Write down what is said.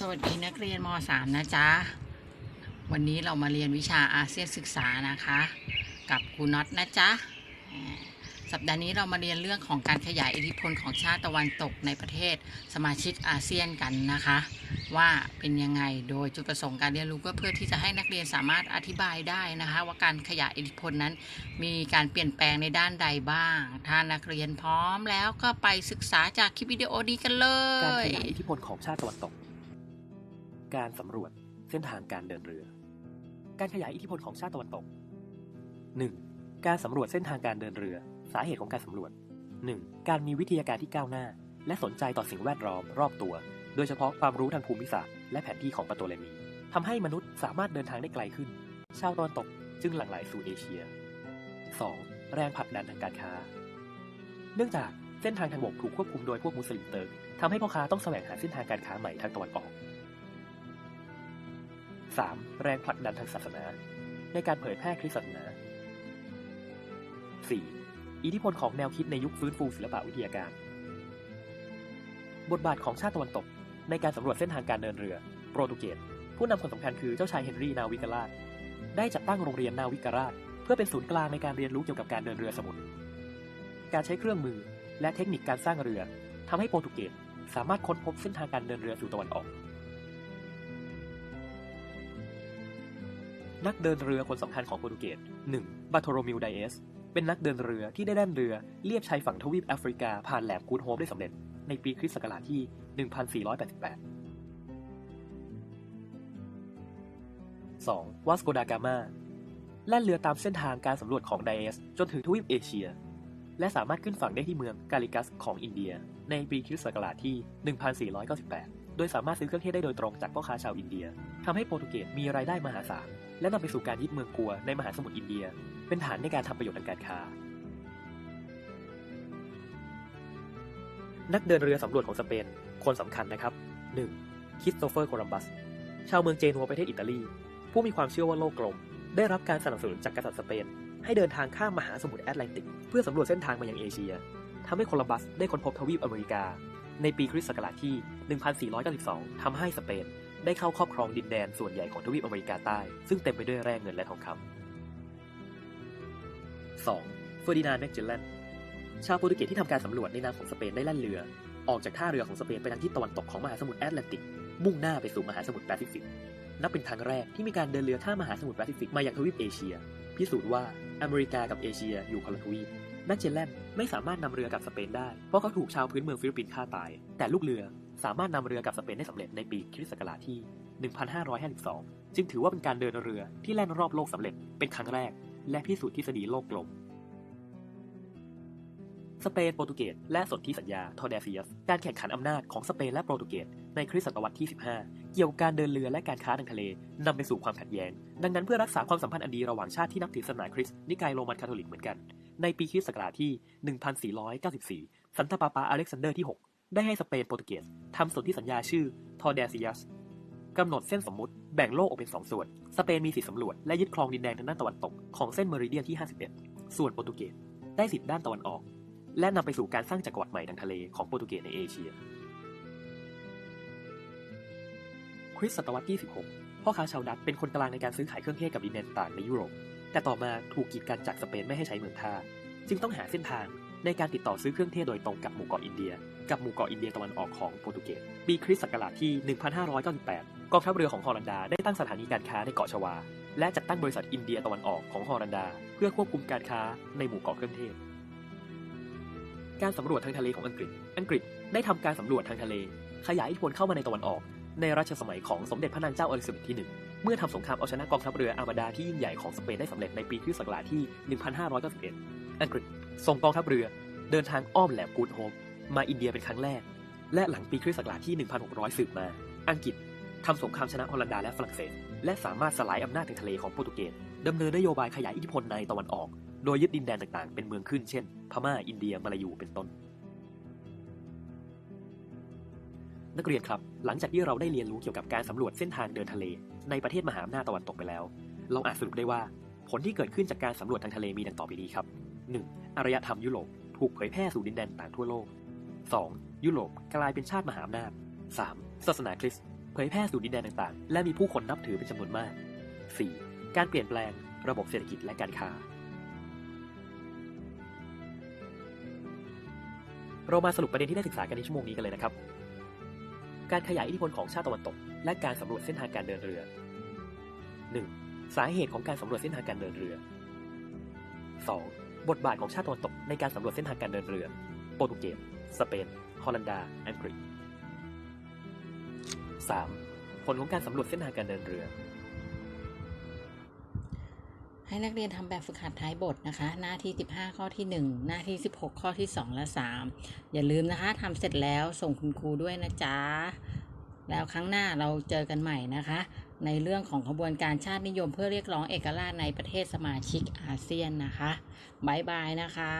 สวัสดีนักเรียนม .3 นะจ๊ะ วันนี้เรามาเรียนวิชาอาเซียนศึกษานะคะ กับครูน็อตนะจ๊ะ สัปดาห์นี้เรามาเรียนเรื่องของการขยายอิทธิพลของชาติตะวันตกในประเทศสมาชิกอาเซียนกันนะคะ ว่าเป็นยังไงโดยจุดประสงค์การเรียนรู้ก็เพื่อที่จะให้นักเรียนสามารถอธิบายได้นะคะ ว่าการขยายอิทธิพลนั้น มีการเปลี่ยนแปลงในด้านใดบ้าง ถ้านักเรียนพร้อมแล้วก็ไปศึกษาจากคลิปวิดีโอนี้กันเลย การขยายอิทธิพลของชาติตะวันตก การสำรวจเส้นทางการเดินเรือ การขยายอิทธิพลของชาติตะวันตก 1. การสำรวจเส้นทางการเดินเรือ สาเหตุของการสำรวจ 1. การมีวิทยาการที่ก้าวหน้า และสนใจต่อสิ่งแวดล้อมรอบตัว โดยเฉพาะความรู้ทางภูมิศาสตร์และแผนที่ของปาโตเลมีทำให้มนุษย์สามารถเดินทางได้ไกลขึ้น ชาวตะวันตกจึงหลั่งไหลสู่เอเชีย 2. แรงผลักดันทางการค้า เนื่องจากเส้นทางทางบกถูกควบคุมโดยพวกมุสลิมเติร์กทำให้พ่อค้าต้องแสวงหาเส้นทางการค้าใหม่ทางตะวันออก 3. แรงผลักดันทางศาสนา ในการเผยแพร่คริสต์ศาสนา 4. อิทธิพลของแนวคิดในยุคฟื้นฟูศิลปะวิทยาการ บทบาทของชาติตะวันตก ในการสำรวจเส้นทางการเดินเรือ โปรตุเกสผู้นำคนสำคัญคือเจ้าชายเฮนรี่นาวิกราช ได้จัดตั้งโรงเรียนนาวิกราช เพื่อเป็นศูนย์กลางในการเรียนรู้เกี่ยวกับการเดินเรือสมุทรการใช้เครื่องมือและเทคนิคการสร้างเรือทำให้โปรตุเกสสามารถค้นพบเส้นทางการเดินเรือสู่ตะวันออก นักเดินเรือคนสำคัญของโปรตุเกส 1. บาโทโรมิวไดเอส เป็นนักเดินเรือที่ได้แล่นเรือเลียบชายฝั่งทวีปแอฟริกาผ่านแหลมกูดโฮปได้สำเร็จ ในปีคริสต์ศักราชที่ 1488 2. วาสโกดากามาแล่นเรือตามเส้นทางการสำรวจของไดเอส จนถึงทวีปเอเชีย และสามารถขึ้นฝั่งได้ที่เมืองกาลิกัสของอินเดีย ในปีคริสต์ศักราชที่ 1498 โดยสามารถซื้อเครื่องเทศได้โดยตรงจากพ่อค้าชาวอินเดียทำให้โปรตุเกสมีรายได้มหาศาล และนำไปสู่การยึดเมืองกัวในมหาสมุทรอินเดีย เป็นฐานในการทำประโยชน์ทางการค้า นักเดินเรือสำรวจของสเปน คนสำคัญนะครับ 1. คริสโตเฟอร์โคลัมบัส ชาวเมืองเจนัวประเทศอิตาลี ผู้มีความเชื่อว่าโลกกลม ได้รับการสนับสนุนจากกษัตริย์สเปน ให้เดินทางข้ามมหาสมุทรแอตแลนติก เพื่อสำรวจเส้นทางมายังเอเชียทำให้โคลัมบัสได้ค้นพบทวีปอเมริกา ในปีคริสต์ศักราชที่ 1492ทำให้สเปน ได้เข้าครอบครองดินแดนส่วนใหญ่ของทวีปอเมริกาใต้ ซึ่งเต็มไปด้วยแร่เงินและทองคำ 2. เฟอร์ดินานด์แมกเจลแลนชาวโปรตุเกสที่ทำการสำรวจในนามของสเปนได้แล่นเรือ ออกจากท่าเรือของสเปนไปทางทิศตะวันตกของมหาสมุทรแอตแลนติก มุ่งหน้าไปสู่มหาสมุทรแปซิฟิก นับเป็นครั้งแรกที่มีการเดินเรือข้ามมหาสมุทรแปซิฟิกมายังทวีปเอเชีย พิสูจน์ว่าอเมริกากับเอเชียอยู่คนละทวีปแมกเจลแลนไม่สามารถนำเรือกลับสเปนได้เพราะเขาถูกชาวพื้นเมืองฟิลิปปินส์ฆ่าตาย แต่ลูกเรือ สามารถนำเรือกลับสเปนได้สำเร็จในปีคริสต์ศักราชที่ 1552 จึงถือว่าเป็นการเดินเรือที่แล่นรอบโลกสำเร็จเป็นครั้งแรก และพิสูจน์ทฤษฎีโลกกลม สเปนโปรตุเกสและสนธิสัญญาทอร์เดเซียส การแข่งขันอำนาจของสเปนและโปรตุเกสในคริสตศตวรรษที่ 15 เกี่ยวกับการเดินเรือและการค้าทางทะเล นำไปสู่ความขัดแย้ง ดังนั้นเพื่อรักษาความสัมพันธ์อันดีระหว่างชาติที่นับถือศาสนาคริสต์นิกายโรมันคาทอลิกเหมือนกัน ในปีคริสต์ศักราชที่ 1494 สันตะปาปาอเล็กซานเดอร์ที่ 6 ได้ให้สเปนโปรตุเกสทำสนธิสัญญาชื่อทอร์เดซียสกำหนดเส้นสมมุติแบ่งโลกออกเป็นสองส่วน สเปนมีสิทธิสำรวจและยึดครองดินแดนทางด้านตะวันตกของเส้นเมริเดียนที่ 51 ส่วนโปรตุเกสได้สิทธิด้านตะวันออก และนำไปสู่การสร้างจักรวรรดิใหม่ทางทะเลของโปรตุเกสในเอเชีย คริสต์ศตวรรษที่ 16 พ่อค้าชาวดัตเป็นคนกลางในการซื้อขายเครื่องเทศกับดินแดนต่างในยุโรป แต่ต่อมาถูกกีดกันจากสเปนไม่ให้ใช้เมืองท่า จึงต้องหาเส้นทางในการติดต่อซื้อเครื่องเทศโดยตรงกับหมู่เกาะอินเดีย กับหมู่เกาะอินเดียตะวันออกของโปรตุเกส ปีคริสต์ศักราชที่ 1598 กองทัพเรือของฮอลันดาได้ตั้งสถานีการค้าในเกาะชวา และจัดตั้งบริษัทอินเดียตะวันออกของฮอลันดา เพื่อควบคุมการค้าในหมู่เกาะเครื่องเทศ การสำรวจทางทะเลของอังกฤษ อังกฤษได้ทำการสำรวจทางทะเล ขยายอิทธิพลเข้ามาในตะวันออก ในรัชสมัยของสมเด็จพระนางเจ้าอลิซาเบธที่ 1 เมื่อทำสงครามเอาชนะกองทัพเรืออาร์มาดาที่ยิ่งใหญ่ของสเปนได้สำเร็จในปีคริสต์ศักราชที่ 1591 อังกฤษส่งกองทัพเรือเดินทางอ้อมแหลมกูดโฮป มาอินเดียเป็นครั้งแรก และหลังปีคริสต์ศักราชที่ 1600 สืบมา อังกฤษทำสงครามชนะฮอลันดาและฝรั่งเศส และสามารถสลายอำนาจทางทะเลของโปรตุเกสดำเนินนโยบายขยายอิทธิพลในตะวันออก โดยยึดดินแดนต่างๆ เป็นเมืองขึ้นเช่น พม่า อินเดีย มาลายู เป็นต้น นักเรียนครับ หลังจากที่เราได้เรียนรู้เกี่ยวกับการสำรวจเส้นทางเดินทะเล ในประเทศมหาอำนาจตะวันตกไปแล้ว เราอาจสรุปได้ว่า ผลที่เกิดขึ้นจากการสำรวจทางทะเลมีดังต่อไปนี้ครับ 1. อารยธรรมยุโรปถูกเผยแพร่สู่ดินแดนต่างทั่วโลก 2. ยุโรปกลายเป็นชาติมหาอำนาจ 3. ศาสนาคริสต์เผยแพร่สู่ดินแดนต่างๆ และมีผู้คนนับถือเป็นจำนวนมาก 4. การเปลี่ยนแปลงระบบเศรษฐกิจและการค้า เรามาสรุปประเด็นที่ได้ศึกษากันในชั่วโมงนี้กันเลยนะครับ การขยายอิทธิพลของชาติตะวันตก และการสำรวจเส้นทางการเดินเรือ 1. สาเหตุของการสำรวจเส้นทางการเดินเรือ 2. บทบาทของชาติตะวันตกในการสำรวจเส้นทางการเดินเรือ โปรตุเกส สเปน ฮอลันดา อังกฤษ 3. ผลของการสำรวจเส้นทางการเดินเรือ ให้นักเรียนทำแบบฝึกหัดท้ายบทนะคะ หน้าที่ 15 ข้อที่ 1 หน้าที่ 16 ข้อที่ 2 และ 3 อย่าลืมนะคะทำเสร็จแล้วส่งคุณครูด้วยนะจ๊ะ แล้วครั้งหน้าเราเจอกันใหม่นะคะ ในเรื่องของขบวนการชาตินิยมเพื่อเรียกร้องเอกราชในประเทศสมาชิกอาเซียนนะคะบายบายนะคะ